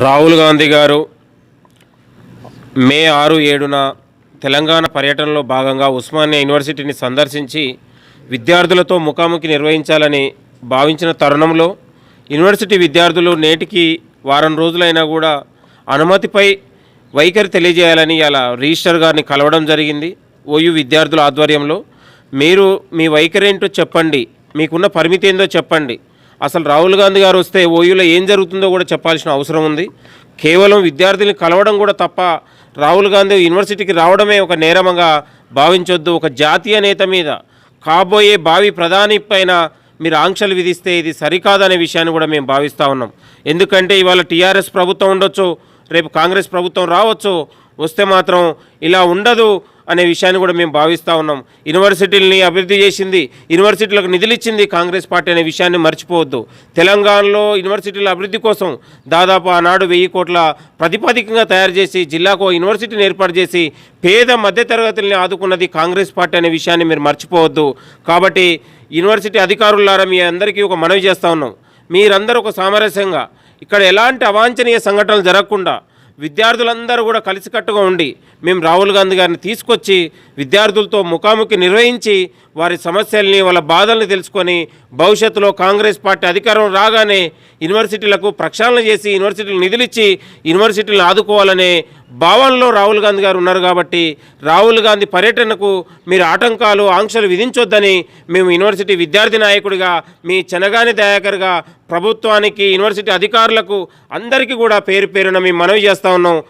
రాహుల్ గాంధీ గారు మే ఆరు ఏడున తెలంగాణ పర్యటనలో భాగంగా ఉస్మానియా యూనివర్సిటీని సందర్శించి విద్యార్థులతో ముఖాముఖి నిర్వహించాలని భావించిన తరుణంలో యూనివర్సిటీ విద్యార్థులు నేటికి వారం రోజులైనా కూడా అనుమతిపై వైఖరి తెలియజేయాలని అలా రిజిస్టర్ గారిని కలవడం జరిగింది. ఓయూ విద్యార్థుల ఆధ్వర్యంలో మీరు మీ వైఖరి ఏంటో చెప్పండి. మీకున్న పరిమితి ఏందో చెప్పండి. అసలు రాహుల్ గాంధీ గారు వస్తే ఓయూలో ఏం జరుగుతుందో కూడా చెప్పాల్సిన అవసరం ఉంది. కేవలం విద్యార్థుల్ని కలవడం కూడా తప్ప రాహుల్ గాంధీ యూనివర్సిటీకి రావడమే ఒక నేరమంగా భావించొద్దు. ఒక జాతీయ నేత మీద కాబోయే భావి ప్రధాని పైన మీరు ఆంక్షలు విధిస్తే ఇది సరికాదనే విషయాన్ని కూడా మేము భావిస్తూ ఉన్నాం. ఎందుకంటే ఇవాళ టీఆర్ఎస్ ప్రభుత్వం ఉండొచ్చు రేపు కాంగ్రెస్ ప్రభుత్వం రావచ్చు వస్తే మాత్రం ఇలా ఉండదు. అనే విషయాన్ని కూడా మేము భావిస్తూ ఉన్నాం. యూనివర్సిటీలని అభివృద్ధి చేసింది యూనివర్సిటీలకు నిధులు ఇచ్చింది కాంగ్రెస్ పార్టీ అనే విషయాన్ని మర్చిపోవద్దు. తెలంగాణలో యూనివర్సిటీల అభివృద్ధి కోసం దాదాపు ఆనాడు వెయ్యి కోట్ల ప్రతిపాదికంగా తయారు చేసి జిల్లాకు యూనివర్సిటీని ఏర్పాటు చేసి పేద మధ్యతరగతుల్ని ఆదుకున్నది కాంగ్రెస్ పార్టీ అనే విషయాన్ని మీరు మర్చిపోవద్దు. కాబట్టి యూనివర్సిటీ అధికారులారా మీ అందరికీ ఒక మనవి చేస్తూ ఉన్నాం. మీరందరూ ఒక సామరస్యంగా ఇక్కడ ఎలాంటి అవాంఛనీయ సంఘటనలు జరగకుండా విద్యార్థులందరూ కూడా కలిసికట్టుగా ఉండి మేము రాహుల్ గాంధీ గారిని తీసుకొచ్చి విద్యార్థులతో ముఖాముఖి నిర్వహించి వారి సమస్యల్ని వాళ్ళ బాధల్ని తెలుసుకొని భవిష్యత్తులో కాంగ్రెస్ పార్టీ అధికారం రాగానే యూనివర్సిటీలకు ప్రక్షాళన చేసి యూనివర్సిటీలు నిధులిచ్చి యూనివర్సిటీలను ఆదుకోవాలనే భావనలో రాహుల్ గాంధీ గారు ఉన్నారు కాబట్టి రాహుల్ గాంధీ పర్యటనకు మీరు ఆటంకాలు ఆంక్షలు విధించొద్దని మేము యూనివర్సిటీ విద్యార్థి నాయకుడిగా మీ చెనగాని దయాకర్గా ప్రభుత్వానికి యూనివర్సిటీ అధికారులకు అందరికీ కూడా పేరు పేరున మేము మనవి చేస్తూ ఉన్నాం.